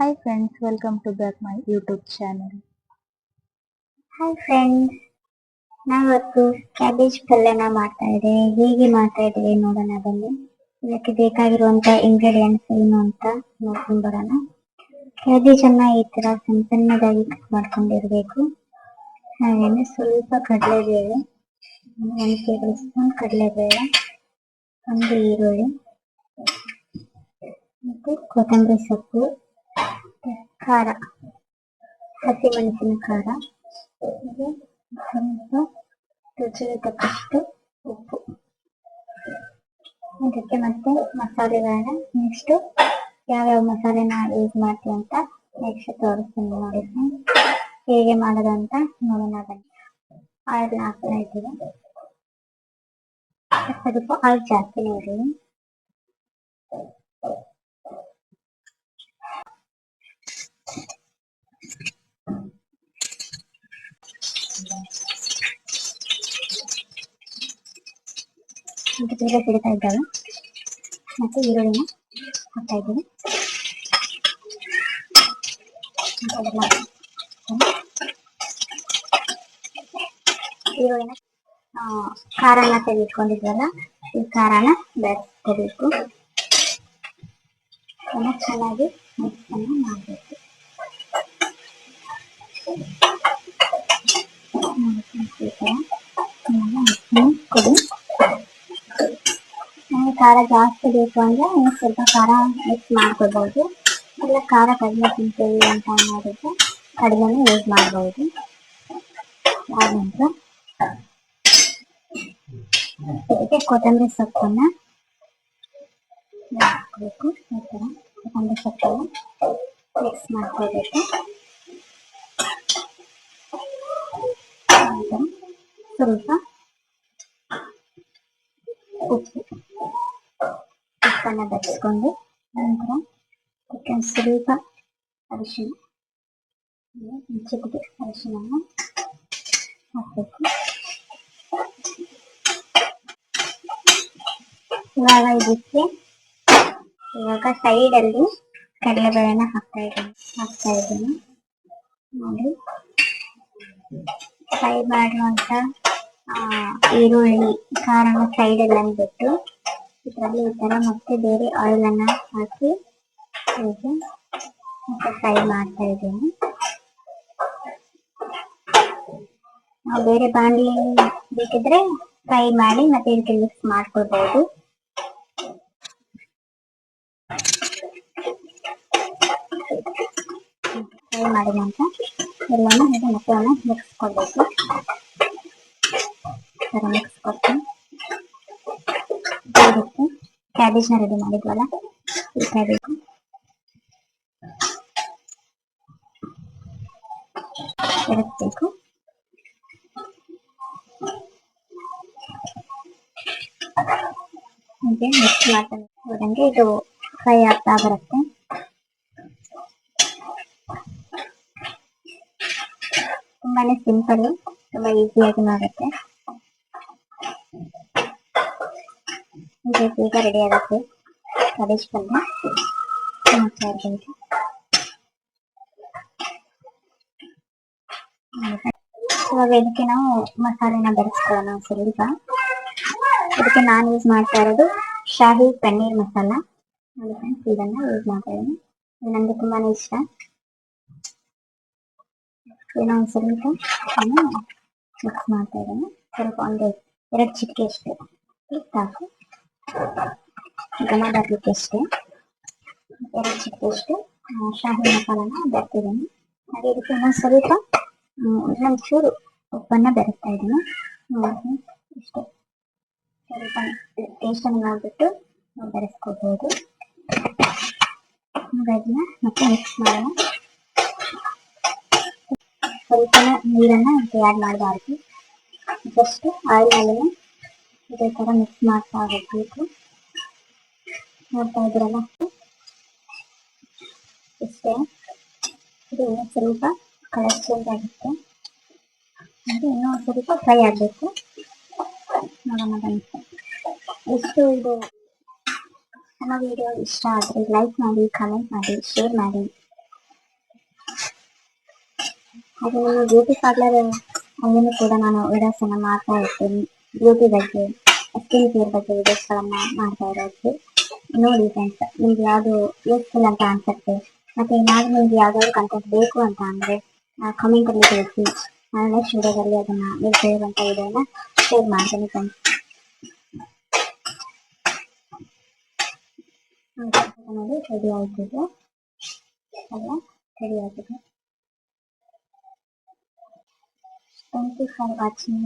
Hi friends welcome to back my YouTube channel hi friends ನಾವತ್ತು cabbage ಪಲ್ಯನ ಮಾಡ್ತಾ ಇದ್ದೇವೆ. ಹೇಗೆ ಮಾಡ್ತಾ ಇದ್ದೇವೆ ನೋಡೋಣ ಬನ್ನಿ. ಇದಕ್ಕೆ ಬೇಕಾಗಿರುವಂತ ಇಂಗ್ರೀಡಿಯೆಂಟ್ಸ್ ಏನು ಅಂತ ನೋಡ್ಕೊಂಡು ಬರೋಣ. ಕ್ಯಾಬೇಜ್ ಅನ್ನ ಈ ತರ ಸಣ್ಣ ಸಣ್ಣದಾಗಿ ಕಟ್ ಮಾಡ್ಕೊಂಡಿರ್ಬೇಕು. ಹಾಗೇನೆ ಸ್ವಲ್ಪ ಕಡಲೆಬೇಳೆ, ಒಂದು ಟೇಬಲ್ ಸ್ಪೂನ್ ಕಡಲೆಬೇಳೆ, ಒಂದು ಈರುಳ್ಳಿ, ಮತ್ತೆ ಕೊತ್ತಂಬರಿ ಸೊಪ್ಪು. ಖಾರ. ಹಸಿಮೆಣಸಿನ ಖಾರ. ಸ್ವಲ್ಪ ರುಚಿಗೆ ತಕ್ಕಷ್ಟು ಉಪ್ಪು. ಅದಕ್ಕೆ ಮತ್ತೆ ಮಸಾಲೆಗಳನ್ನ ನೆಕ್ಸ್ಟ್ ಯಾವ್ಯಾವ ಮಸಾಲೆನ ಯೂಸ್ ಮಾಡ್ತೀವಿ ಅಂತ ನೆಕ್ಸ್ಟ್ ತೋರಿಸ್ತೀನಿ ನೋಡಿ. ಹೇಗೆ ಮಾಡೋದು ಅಂತ ನೋಡೋಣ ಬನ್ನಿ. ಆಯಿಲ್ ಹಾಕ್ತಾ ಇದ್ದೀವಿ. ಸ್ವಲ್ಪ ಆಯಿಲ್ ಜಾಸ್ತಿನೇ ಇರಲಿ ಬೇಗ ಸಿಡ್ತಾ ಇದ್ದಾವೆ. ಮತ್ತೆ ಈರುಳ್ಳಿನ ಹಾಕ್ತಾ ಇದ್ದೀವಿ. ಈರುಳ್ಳಿನ ಖಾರನ ತೆಗೆದುಕೊಂಡಿದ್ವಲ್ಲ ಈ ಖಾರನ ಬೆರೆಸ್ಕೋಬೇಕು ಚೆನ್ನಾಗಿ ಮಿಕ್ಸ್ ಅನ್ನ ಮಾಡಬೇಕು. ಖಾರ ಜಾಸ್ತಿ ಬೇಕು ಅಂದ್ರೆ ನೀವು ಸ್ವಲ್ಪ ಖಾರ ಮಿಕ್ಸ್ ಮಾಡ್ಕೋಬಹುದು ಇಲ್ಲ ಖಾರ ಕಡಿಮೆ ತಿಂತೀವಿ ಅಂತ ಅನ್ನೋದಕ್ಕೆ ಕಡಿಮೆ ಯೂಸ್ ಮಾಡ್ಬೋದು. ಆನಂತರ ಇದಕ್ಕೆ ಕೊತ್ತಂಬರಿ ಸೊಪ್ಪನ್ನ ಹಾಕಬೇಕು. ಈ ಕೊತ್ತಂಬರಿ ಸೊಪ್ಪನ್ನ ಮಿಕ್ಸ್ ಮಾಡ್ಕೋಬೇಕು ಸ್ವಲ್ಪ ಉಪ್ಪು ಉಪ್ಪನ್ನ ಬೆರೆಸ್ಕೊಂಡು ನಂತರ ಅದಕ್ಕೆ ಒಂದ್ ಸ್ವಲ್ಪ ಅರಿಶಿನ ಒಂದು ಚಿಟಿಕೆ ಅರಿಶಿನವನ್ನು ಹಾಕಬೇಕು ಇವಾಗ ಇದಕ್ಕೆ ಇವಾಗ ಸೈಡ್ ಅಲ್ಲಿ ಕಡಲೆಬೇಳೆನ ಹಾಕ್ತಾ ಇದ್ದೀನಿ ಹಾಕ್ತಾ ಇದ್ದೀನಿ ನೋಡಿ ಫ್ರೈ ಮಾಡುವಂತ ಆ, ಈರುಳ್ಳಿ ಖಾರನ ಸೈಡ್ ಅಲ್ಲಿ ಅಂದ್ಬಿಟ್ಟು ಇದರಲ್ಲಿ ಈ ತರ ಮತ್ತೆ ಬೇರೆ ಆಯಿಲ್ ಅನ್ನ ಹಾಕಿ ಹೀಗೆ ಮತ್ತೆ ಫ್ರೈ ಮಾಡ್ತಾ ಇದ್ದೀನಿ. ನಾವು ಬೇರೆ ಬಾಣಲಿ ಬೇಕಿದ್ರೆ ಫ್ರೈ ಮಾಡಿ ಮತ್ತೆ ಇದಕ್ಕೆ ಮಿಕ್ಸ್ ಮಾಡ್ಕೊಳ್ಬಹುದು ಫ್ರೈ ಮಾಡಿದ ನಂತರ ಎಲ್ಲಾನು ಹೀಗೆ ಒಮ್ಮೆ ಮಿಕ್ಸ್ ಕೊಡಬೇಕು ಮಿಕ್ಸ್ ಕೊಟ್ಟು ಇದಕ್ಕೆ ಕ್ಯಾಬೇಜ್ನ ರೆಡಿ ಮಾಡಿದ್ವಲ್ಲ? ಕ್ಯಾಬೇಜ್ ಇರಬೇಕು ಹೀಗೆ ಮಿಕ್ಸ್ ಮಾಡ್ತಾ ಹೋದಂಗೆ ಇದು ಫ್ರೈ ಆಗ್ತಾ ಬರುತ್ತೆ. ತುಂಬಾನೇ ಸಿಂಪಲ್ ತುಂಬಾ ಈಸಿಯಾಗಿ ಆಗುತ್ತೆ ಇದು ಬೇಗ ರೆಡಿ ಆಗುತ್ತೆ. ಕ್ಯಾಬೇಜ್ ಪಲ್ಯ ಇವಾಗ ಇದಕ್ಕೆ ನಾವು ಮಸಾಲೆನ ಬೆರೆಸ್ಕೊಳ್ಳೋಣ ಸ್ವಲ್ಪ ಇದಕ್ಕೆ ನಾನು ಯೂಸ್ ಮಾಡ್ತಾ ಇರೋದು ಶಾಹಿ ಪನ್ನೀರ್ ಮಸಾಲ. ನೋಡಿ ಇದನ್ನ ಯೂಸ್ ಮಾಡ್ತಾ ಇದ್ದೀನಿ. ಇದು ನನಗೆ ತುಂಬಾನೇ ಇಷ್ಟ. ಏನೋ ಒಂದು ಸ್ವಲ್ಪ ಮಿಕ್ಸ್ ಮಾಡ್ತಾ ಇದ್ದೀನಿ. ಸ್ವಲ್ಪ ಒಂದು, ಎರಡು ಚಿಟಿಕೆ ಇಷ್ಟು ಸಾಕು. ಘಮ ಬರ್ಲಿಕ್ಕೆ ಅಷ್ಟೇ ಎರಡು ಚಿಟಿಕೆ ಅಷ್ಟು ಆ, ಶಾಹಿ ಮಸಾಲನ ಬೆರ್ತಿದ್ದೀನಿ ಹಾಗೆ ಇದಕ್ಕೆ ಇನ್ನೊಂದು ಸ್ವಲ್ಪ ಹ್ಮ್, ಇನ್ನೊಂದು ಚೂರು ಉಪ್ಪನ್ನ ಬೆರೆಸ್ತಾ ಇದ್ದೀನಿ ನೋಡಿ ಇಷ್ಟೇ ಸ್ವಲ್ಪ ಟೇಸ್ಟ್ ಅನ್ನು ನೋಡ್ಬಿಟ್ಟು ನಾವು ಬೆರೆಸ್ಕೋಬಹುದು ಅದನ್ನ ಮತ್ತೆ ಮಿಕ್ಸ್ ಮಾಡೋಣ ಸ್ವಲ್ಪ ನೀರನ್ನ ಆ್ಯಡ್ ಮಾಡಬಾರ್ದು ಜಸ್ಟ್ ಆಯಿಲ್ ಮೇಲೆ ಇದೇ ತರ ಮಿಕ್ಸ್ ಮಾಡ್ತಾ ಹೋಗ್ಬೇಕು. ನೋಡ್ತಾ ಇದ್ರಲ್ಲ ಇಷ್ಟೇ. ಇದು ಸ್ವಲ್ಪ ಕಲರ್ ಚೇಂಜ್ ಆಗುತ್ತೆ. ಅದು ಇನ್ನೂ ಸ್ವಲ್ಪ ಫ್ರೈ ಆಗಬೇಕು. ನೋಡೋಣ ಬನ್ನಿ. ಎಷ್ಟು ಇದು ನಮ್ಮ ವಿಡಿಯೋ ಇಷ್ಟ ಆದರೆ ಲೈಕ್ ಮಾಡಿ ಕಮೆಂಟ್ ಮಾಡಿ ಶೇರ್ ಮಾಡಿ. ಹಾಗೆ ನಾನು ಬ್ಯೂಟಿ ಪಾರ್ಲರ್ ಅಲ್ಲಿನೂ ಕೂಡ ನಾನು ವಿಡಿಯೋಸನ್ನು ಮಾಡ್ತಾ ಇರ್ತೀನಿ. ಬ್ಯೂಟಿ ಬಗ್ಗೆ ಸ್ಕಿನ್ ಕೇರ್ ಬಗ್ಗೆ ವಿಡಿಯೋಸ್ಗಳನ್ನ ಮಾಡ್ತಾ ಇರೋದು. ನೋಡಿ ಫ್ರೆಂಡ್ಸ್ ನಿಮ್ಗೆ ಯಾವುದು ಯೂಸ್ಫುಲ್ ಅಂತ ಅನ್ಸುತ್ತೆ? ಮತ್ತೆ ಏನಾದ್ರು ನಿಮ್ಗೆ ಯಾವ್ದಾದ್ರು ಕಂಟೆಂಟ್ ಬೇಕು ಅಂತ ಅಂದ್ರೆ ಕಮೆಂಟ್ ಅಲ್ಲಿ ತಿಳಿಸಿ. ನಾನು ನೆಕ್ಸ್ಟ್ ವಿಡಿಯೋದಲ್ಲಿ ಅದನ್ನ ನೀವು ಹೇಳುವಂತ ವಿಡಿಯೋನ ಶೇರ್ ಮಾಡ್ತೀನಿ ಫ್ರೆಂಡ್ಸ್ ನೋಡಿ ರೆಡಿ ಆಯ್ತಿದೆ ಅಲ್ಲ ರೆಡಿ ಆಗಿದೆ. Thank you for watching